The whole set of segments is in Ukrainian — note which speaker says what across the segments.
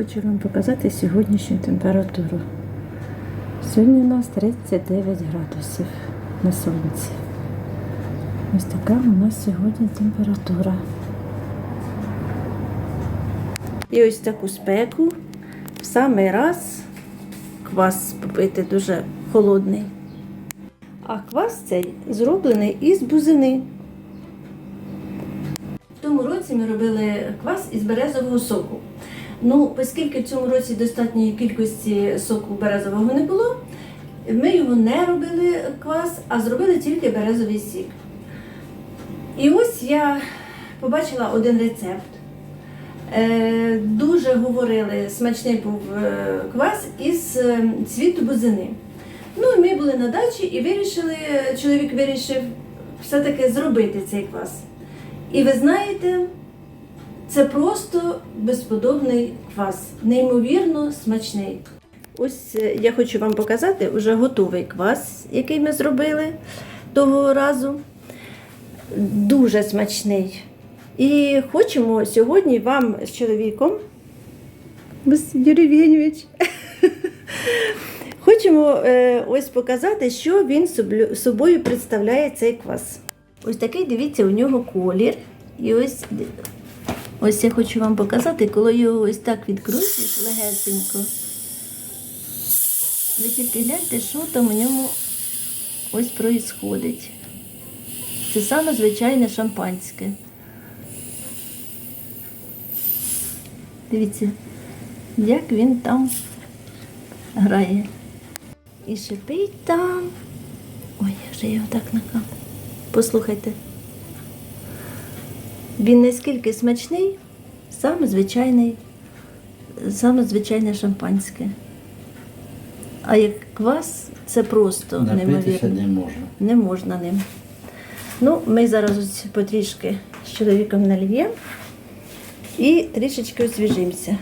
Speaker 1: хочу вам показати сьогоднішню температуру. Сьогодні у нас 39 градусів на сонці. Ось така у нас сьогодні температура. І ось таку спеку в самий раз квас попити дуже холодний. А квас цей зроблений із бузини. В тому році ми робили квас із березового соку. Ну, оскільки в цьому році достатньої кількості соку березового не було, ми його не робили квас, а зробили тільки березовий сік. І ось я побачила один рецепт. Е, Дуже говорили, смачний був е, квас із е, цвіту бузини. Ну, і ми були на дачі і вирішили, чоловік вирішив все-таки зробити цей квас. І ви знаєте, це просто безподобний квас, неймовірно смачний. Ось е, я хочу вам показати вже готовий квас, який ми зробили того разу. Дуже смачний. І хочемо сьогодні вам з чоловіком. Юрій. Хочемо е, ось показати, що він собою представляє цей квас. Ось такий, дивіться, у нього колір. І ось, ось я хочу вам показати, коли його ось так відкрутиш легесенько. Ви тільки гляньте, що там у ньому ось проїсходить. Це саме звичайне шампанське. Дивіться, як він там грає. І шипить там. Ой, я його так накам. Послухайте. Він наскільки смачний, саме звичайний, саме звичайне шампанське. А як квас, це просто
Speaker 2: Напитися
Speaker 1: неймовірно.
Speaker 2: не можна.
Speaker 1: Не можна ним. Ну, ми зараз ось потрішки з чоловіком нальємо і трішечки освіжимося.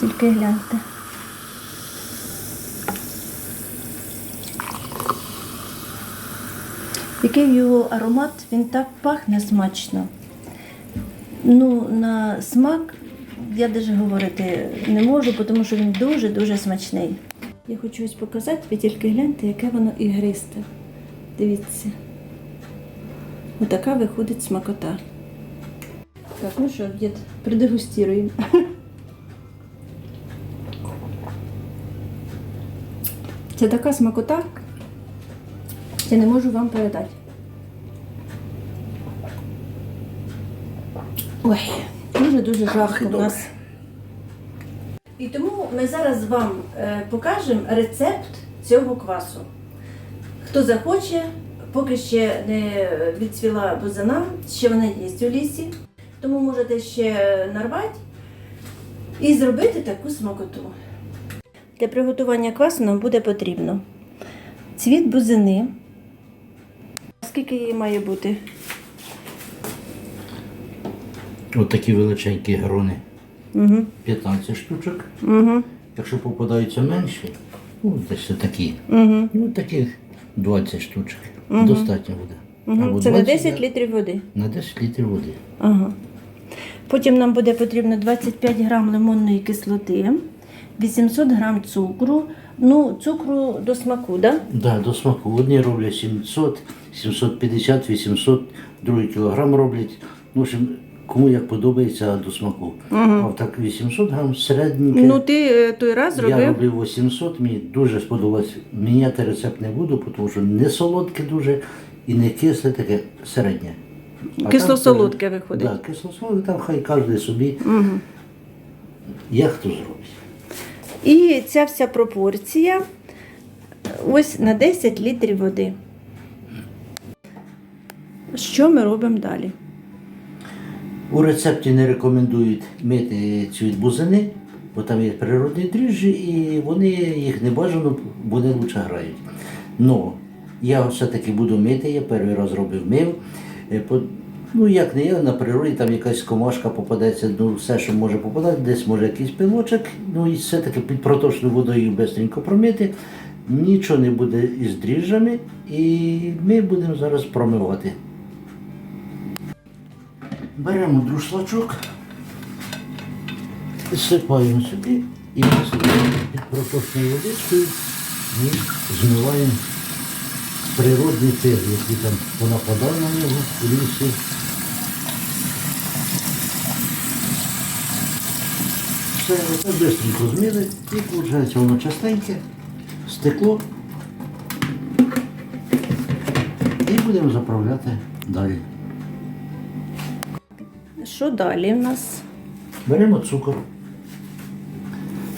Speaker 1: Тільки гляньте. Який його аромат, він так пахне смачно. Ну, на смак я навіть говорити не можу, тому що він дуже-дуже смачний. Я хочу ось показати, ви тільки гляньте, яке воно ігристе. Дивіться. Отака виходить смакота. Так, ну що, дід, продегустируємо. Це така смакота, я не можу вам передати. Ой, дуже-дуже жарко у нас. І тому ми зараз вам е, покажемо рецепт цього квасу. Хто захоче, поки ще не відцвіла бузина, ще вона є у лісі, тому можете ще нарвати і зробити таку смакоту. Для приготування квасу нам буде потрібно цвіт бузини. Скільки її має бути?
Speaker 2: От такі величенькі грони.
Speaker 1: Угу.
Speaker 2: 15 штучок.
Speaker 1: Угу.
Speaker 2: Якщо попадаються менші, ну десь такі.
Speaker 1: Угу.
Speaker 2: Ну таких 20 штучок. Достатньо буде.
Speaker 1: Угу. Це на
Speaker 2: 20
Speaker 1: 10 літрів води.
Speaker 2: На 10 літрів води.
Speaker 1: Ага. Потім нам буде потрібно 25 грам лимонної кислоти, 800 грам цукру. Ну, цукру до смаку, да?
Speaker 2: Да, до смаку. Одні роблять 700, 750, 800, другий кілограм роблять. Ну, в общем, кому як подобається до смаку. А так 800 грам середненьке.
Speaker 1: Ну, ти е, той раз
Speaker 2: Я
Speaker 1: робив.
Speaker 2: робив 800, мені дуже сподобалось. Міняти рецепт не буду, тому що не солодке дуже і не кисле, таке середнє.
Speaker 1: Кисло-солодке виходить.
Speaker 2: Да, кисло-солодке, там хай кожен собі,
Speaker 1: Угу.
Speaker 2: як хто зробить.
Speaker 1: І ця вся пропорція ось на 10 літрів води. Що ми робимо далі?
Speaker 2: У рецепті не рекомендують мити цвіт бузини, бо там є природні дріжджі, і вони їх не бажано, вони лучше грають. Но я все-таки буду мити, я перший раз робив мив. Е, Ну, як не я, на природі там якась комашка попадеться, ну все, що може попадати, десь може якийсь пилочок, ну і все-таки під проточною водою швидко промити. Нічого не буде із дріжджами, і ми будемо зараз промивати. Беремо друшлачок, сипаємо сюди і під проточною водичкою ми змиваємо природний пил, який там понападав на нього в лісі. Все, швидко змили і виходить воно частеньке, стекло. І будемо заправляти далі.
Speaker 1: Що далі в нас?
Speaker 2: Беремо цукор,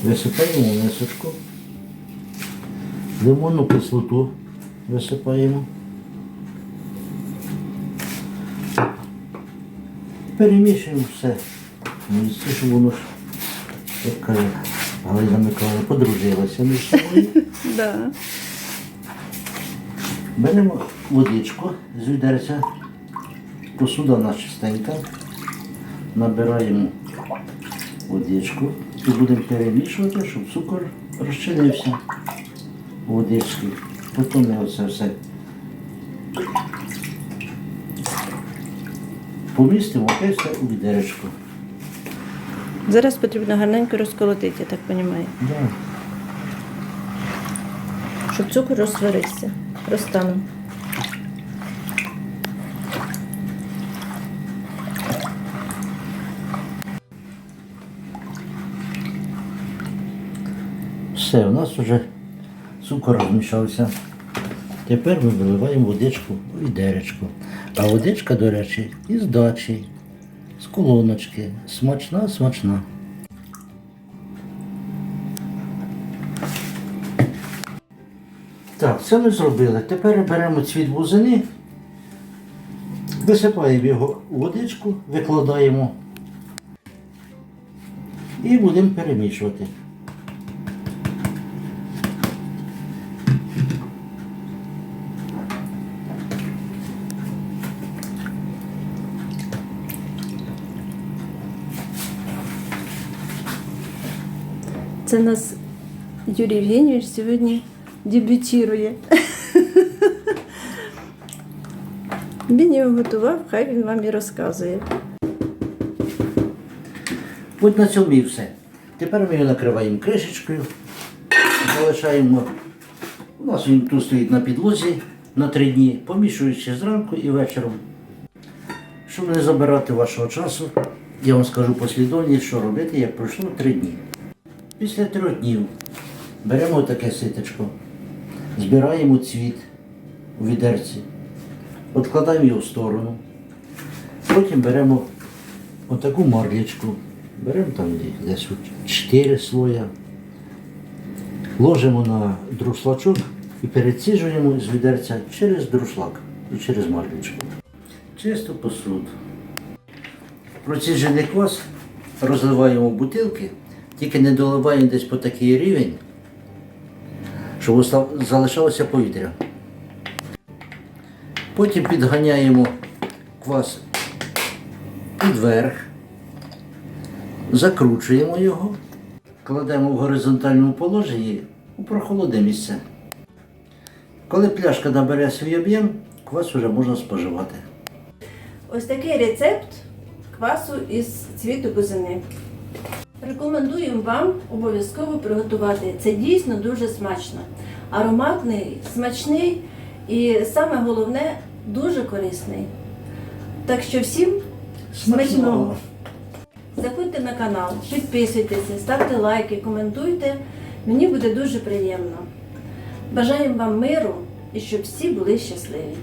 Speaker 2: висипаємо в мисочку, лимонну кислоту висипаємо. Перемішуємо все. в місці, щоб воно ж, як каже Галина Миколаївна, подружилося між собою.
Speaker 1: Да.
Speaker 2: Беремо водичку з відерця, посуда у нас чистенька, набираємо водичку і будемо перемішувати, щоб цукор розчинився у водичці. Потім ми оце все помістимо опять все у відеречку.
Speaker 1: Зараз потрібно гарненько розколотити, я так розумію.
Speaker 2: Да.
Speaker 1: Щоб цукор розтворився, розтанув.
Speaker 2: Все, у нас вже цукор розмішався. Тепер ми виливаємо водичку у відеречку. А водичка, до речі, із дачі, з колоночки. Смачна, смачна. Так, це ми зробили. Тепер беремо цвіт бузини, висипаємо його у водичку, викладаємо і будемо перемішувати.
Speaker 1: Це нас Юрій Євгенійович сьогодні дебютірує. Він його готував, хай він вам і розказує.
Speaker 2: От на цьому і все. Тепер ми його накриваємо кришечкою, залишаємо. У нас він тут стоїть на підлозі на три дні, помішуючи зранку і вечором. Щоб не забирати вашого часу, я вам скажу послідовність, що робити, як пройшло три дні. Після трьох днів беремо таке ситечко, збираємо цвіт у відерці, відкладаємо його в сторону. Потім беремо отаку марлічку, беремо там десь от 4 слоя, ложимо на друшлачок і переціжуємо з відерця через друшлак і через марлічку. Чисто посуд. Проціжений квас розливаємо в бутилки, тільки не доливаємо десь по такий рівень, щоб залишалося повітря. Потім підганяємо квас підверх, закручуємо його, кладемо в горизонтальному положенні у прохолодне місце. Коли пляшка набере свій об'єм, квас вже можна споживати.
Speaker 1: Ось такий рецепт квасу із цвіту бузини. Рекомендуємо вам обов'язково приготувати. Це дійсно дуже смачно. Ароматний, смачний і саме головне дуже корисний. Так що всім смачного! Заходьте на канал, підписуйтеся, ставте лайки, коментуйте. Мені буде дуже приємно. Бажаємо вам миру і щоб всі були щасливі.